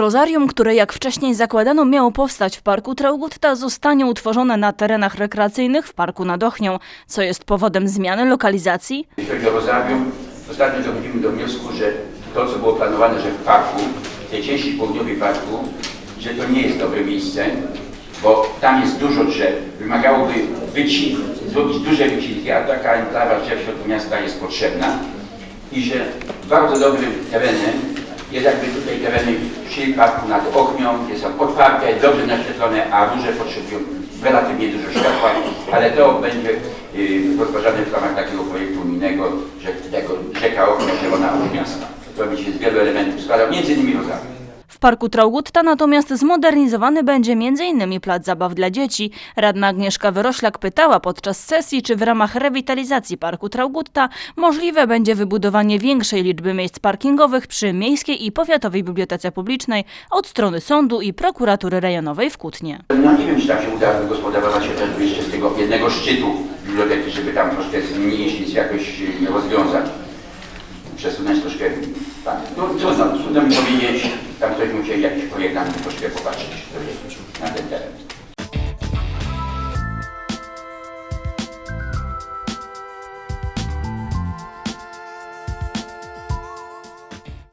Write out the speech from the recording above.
Rozarium, które jak wcześniej zakładano miało powstać w parku Traugutta, zostanie utworzone na terenach rekreacyjnych w parku nad Ochnią, co jest powodem zmiany lokalizacji. Jeśli chodzi o rozrabium, ostatnio dochodzimy do wniosku, że to, co było planowane, że w parku, w tej części południowej parku, że to nie jest dobre miejsce, bo tam jest dużo drzew. Wymagałoby wycin, zrobić duże wycinki, a taka enklawa drzew w środku miasta jest potrzebna. I że bardzo dobrym terenem jest jakby tutaj tereny wsi parku nad Ochmią, gdzie są otwarte, dobrze naświetlone, a róże potrzebują relatywnie dużo światła, ale to będzie y, rozważane w ramach takiego projektu unijnego, że tego rzeka Ochnia zielona od miasta. To będzie się z wielu elementów składał, między innymi rozarty. W parku Traugutta natomiast zmodernizowany będzie m.in. plac zabaw dla dzieci. Radna Agnieszka Wyroślak pytała podczas sesji, czy w ramach rewitalizacji parku Traugutta możliwe będzie wybudowanie większej liczby miejsc parkingowych przy Miejskiej i Powiatowej Bibliotece Publicznej od strony sądu i prokuratury rejonowej w Kutnie. No nie wiem, czy tam się uda wygospodarować jeszcze z tego jednego szczytu biblioteki, żeby tam troszkę zmniejszyć, jakoś y, rozwiązać. Przesunąć troszkę, tak, no trudno, trudno mi powiedzieć, tam ktoś musiał jakiś projektant troszkę